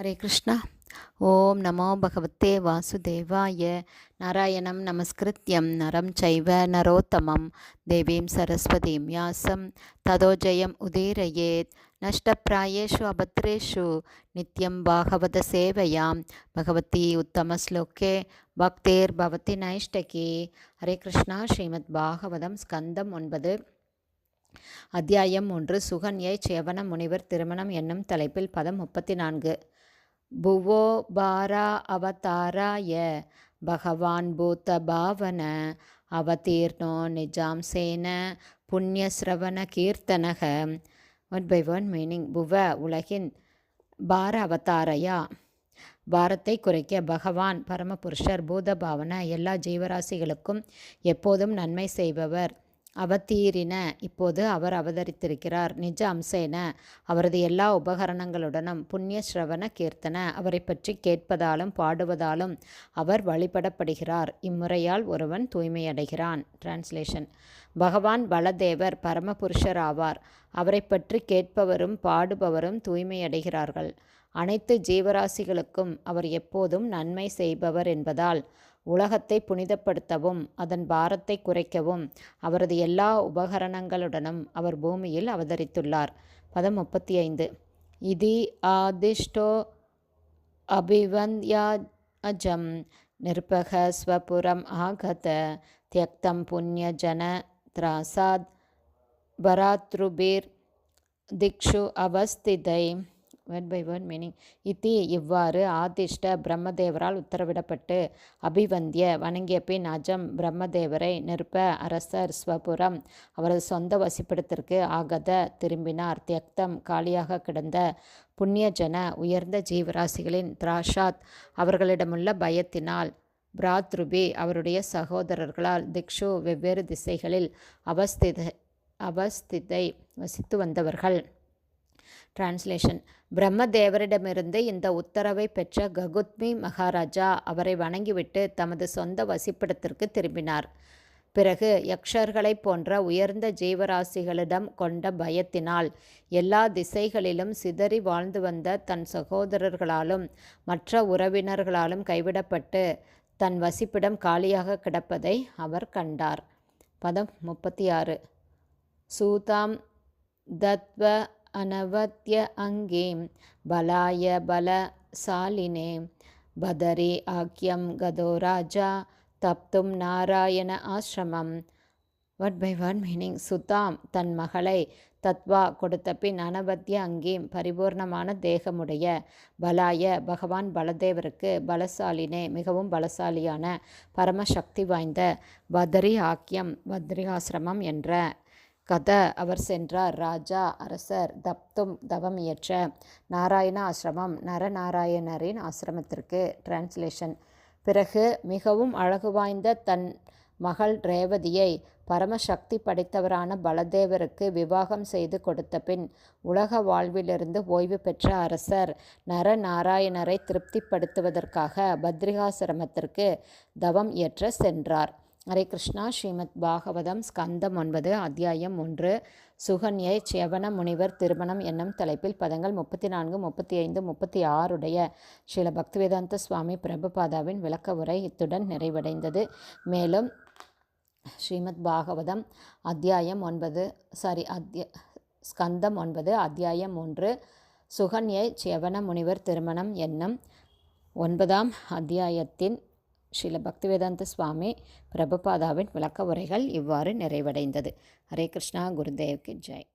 ஹரே கிருஷ்ணா. ஓம் நமோ பகவத்தே வாசுதேவாய. நாராயணம் நமஸ்கிருத்யம் நரம் சைவ நரோத்தமம். தேவீம் சரஸ்வதீம் யாசம். ததோஜயம் உதீரயேத். நஷ்டப்பிராயேஷு அபத்ரேஷு. நித்யம் பாகவத சேவையாம். பகவதி உத்தமஸ்லோகே பக்தேர் பவதி நைஷ்டகி. ஹரே கிருஷ்ணா. ஸ்ரீமத் பாகவதம் ஸ்கந்தம் ஒன்பது. அத்தியாயம் ஒன்று. சுகன்யை சேவன முனிவர் திருமணம் என்னும் தலைப்பில் பதம் முப்பத்தி நான்கு. புவோ பாரா அவதாராய பகவான் பூத்த பாவன அவதீர்ணோ நிஜாம்சேன புண்ணியஸ்ரவண கீர்த்தனக. ஒன் பை ஒன் மீனிங் புவ உலகின் பார அவதாரையா? பாரத்தை குறைக்க பகவான் பரமபுருஷர் பூதபாவன எல்லா ஜீவராசிகளுக்கும் எப்போதும் நன்மை செய்பவர். அவதீரின. இப்போது அவர் அவதரித்திருக்கிறார். நிஜ அம்சேன அவரது எல்லா உபகரணங்களுடனும் புண்ணிய ஸ்ரவண கீர்த்தன. அவரை பற்றி கேட்பதாலும் பாடுவதாலும் அவர் வழிபடப்படுகிறார். இம்முறையால் ஒருவன் தூய்மையடைகிறான். டிரான்ஸ்லேஷன் பகவான் பலதேவர் பரமபுருஷர் ஆவார் அவரை பற்றி கேட்பவரும் பாடுபவரும் தூய்மையடைகிறார்கள். அனைத்து ஜீவராசிகளுக்கும் அவர் எப்போதும் நன்மை செய்பவர் என்பதால் உலகத்தை புனிதப்படுத்தவும் அதன் பாரத்தை குறைக்கவும் அவரது எல்லா உபகரணங்களுடனும் அவர் பூமியில் அவதரித்துள்ளார். பதம் முப்பத்தி ஐந்து இதி ஆதிஷ்டோ அபிவந்த்யாஜம். அஜம் நிர்பக ஸ்வபுரம் ஆகத. தியக்தம் புண்ணிய ஜன திராசாத். பராத்ருபீர் திக்ஷு அவஸ்திதை. வேர்ட் பை வேர்ட் மீனிங் இத்தி இவ்வாறு ஆதிஷ்ட பிரம்மதேவரால் உத்தரவிடப்பட்டு அபிவந்திய வணங்கிய பின் அஜம் பிரம்மதேவரை நிற்ப அரசர் ஸ்வபுரம் அவரது சொந்த வசிப்பிடத்திற்கு ஆகத திரும்பினார். தியக்தம் காலியாக கிடந்த புண்ணியஜன உயர்ந்த ஜீவராசிகளின் திராஷாத் அவர்களிடமுள்ள பயத்தினால் பிராத்ருபி அவருடைய சகோதரர்களால் திக்ஷு வெவ்வேறு திசைகளில் அவஸ்தித அவஸ்திதை வசித்து வந்தவர்கள். டிரான்ஸ்லேஷன் பிரம்மதேவரிடமிருந்து இந்த உத்தரவை பெற்ற ககுத்மி மகாராஜா அவரை வணங்கிவிட்டு தமது சொந்த வசிப்பிடத்திற்கு திரும்பினார். பிறகு யக்ஷர்களைப் போன்ற உயர்ந்த ஜீவராசிகளிடம் கொண்ட பயத்தினால் எல்லா திசைகளிலும் சிதறி வாழ்ந்து வந்த தன் சகோதரர்களாலும் மற்ற உறவினர்களாலும் கைவிடப்பட்டு தன் வசிப்பிடம் காலியாக கிடப்பதை அவர் கண்டார். பதம் முப்பத்தி ஆறு. சூதாம் தத்வ अनवत्य अङ्गीं बलाय बलशालिने बदरि आख्यं गदो राजा तप्तुं நாராயண ஆசிரமம் வட் பை வட் மீனிங் சுதாம் தன் மகளை தத்வா கொடுத்த பின் அனவத்திய அங்கீம் பரிபூர்ணமான தேகமுடைய பலாய பகவான் பலதேவருக்கு பலசாலினே மிகவும் பலசாலியான பரமசக்தி வாய்ந்த பத்ரி ஆக்கியம் பத்ரி ஆசிரமம் என்ற கத. அவர் சென்றார். ராஜா அரசர் தப்தும் தவம் இயற்ற நாராயண ஆசிரமம் நரநாராயணரின் ஆசிரமத்திற்கு டிரான்ஸ்லேஷன் பிறகு மிகவும் அழகு வாய்ந்த தன் மகள் ரேவதியை பரமசக்தி படைத்தவரான பலதேவருக்கு விவாகம் செய்து கொடுத்த பின் உலக வாழ்விலிருந்து ஓய்வு பெற்ற அரசர் நரநாராயணரை திருப்திப்படுத்துவதற்காக பத்ரிகாசிரமத்திற்கு தவம் இயற்ற சென்றார். ஹரே கிருஷ்ணா. ஸ்ரீமத் பாகவதம் ஸ்கந்தம் ஒன்பது அத்தியாயம் ஒன்று. சுகன்யை செவன முனிவர் திருமணம் என்னும் தலைப்பில் பதங்கள் முப்பத்தி நான்கு முப்பத்தி ஐந்து முப்பத்தி ஆறுடைய ஸ்ரீல பக்திவேதாந்த சுவாமி பிரபுபாதாவின் விளக்க உரை இத்துடன் நிறைவடைந்தது. மேலும் ஸ்ரீமத் பாகவதம் அத்தியாயம் ஒன்பது சாரி அத்திய ஸ்கந்தம் ஒன்பது அத்தியாயம் ஒன்று. சுகன்யை செவன முனிவர் திருமணம் என்னும் ஒன்பதாம் அத்தியாயத்தின் ஸ்ரீல பக்திவேதாந்த சுவாமி பிரபுபாதாவின் விளக்க உரைகள் இவ்வாறு நிறைவடைந்தது. ஹரே கிருஷ்ணா குருதேவ்க்கு ஜெய்.